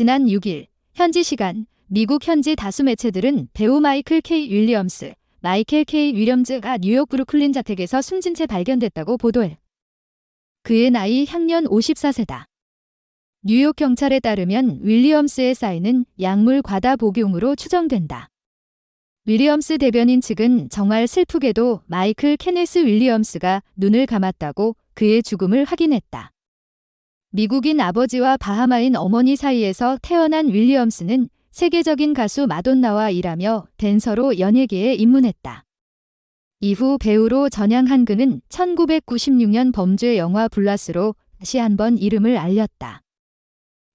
지난 6일 현지 시간 미국 현지 다수 매체들은 배우 마이클 K. 윌리엄스, 마이켈 K. 윌리엄즈가 뉴욕 브루클린 자택에서 숨진 채 발견됐다고 보도해. 그의 나이 향년 54세다. 뉴욕 경찰에 따르면 윌리엄스의 사인은 약물 과다 복용으로 추정된다. 윌리엄스 대변인 측은 정말 슬프게도 마이클 케네스 윌리엄스가 눈을 감았다고 그의 죽음을 확인했다. 미국인 아버지와 바하마인 어머니 사이에서 태어난 윌리엄스는 세계적인 가수 마돈나와 일하며 댄서로 연예계에 입문했다. 이후 배우로 전향한 그는 1996년 범죄 영화 블라스로 다시 한번 이름을 알렸다.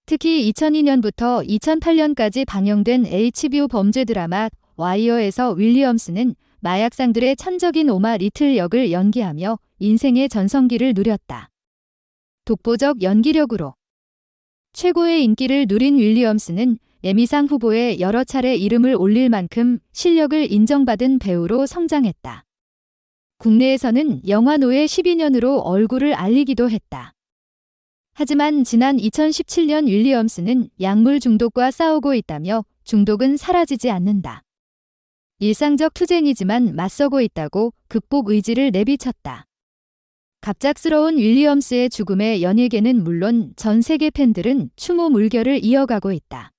특히 2002년부터 2008년까지 방영된 HBO 범죄 드라마 와이어에서 윌리엄스는 마약상들의 천적인 오마 리틀 역을 연기하며 인생의 전성기를 누렸다. 독보적 연기력으로 최고의 인기를 누린 윌리엄스는 에미상 후보에 여러 차례 이름을 올릴 만큼 실력을 인정받은 배우로 성장했다. 국내에서는 영화 노예 12년으로 얼굴을 알리기도 했다. 하지만 지난 2017년 윌리엄스는 약물 중독과 싸우고 있다며 중독은 사라지지 않는다. 일상적 투쟁이지만 맞서고 있다고 극복 의지를 내비쳤다. 갑작스러운 윌리엄스의 죽음에 연예계는 물론 전 세계 팬들은 추모 물결을 이어가고 있다.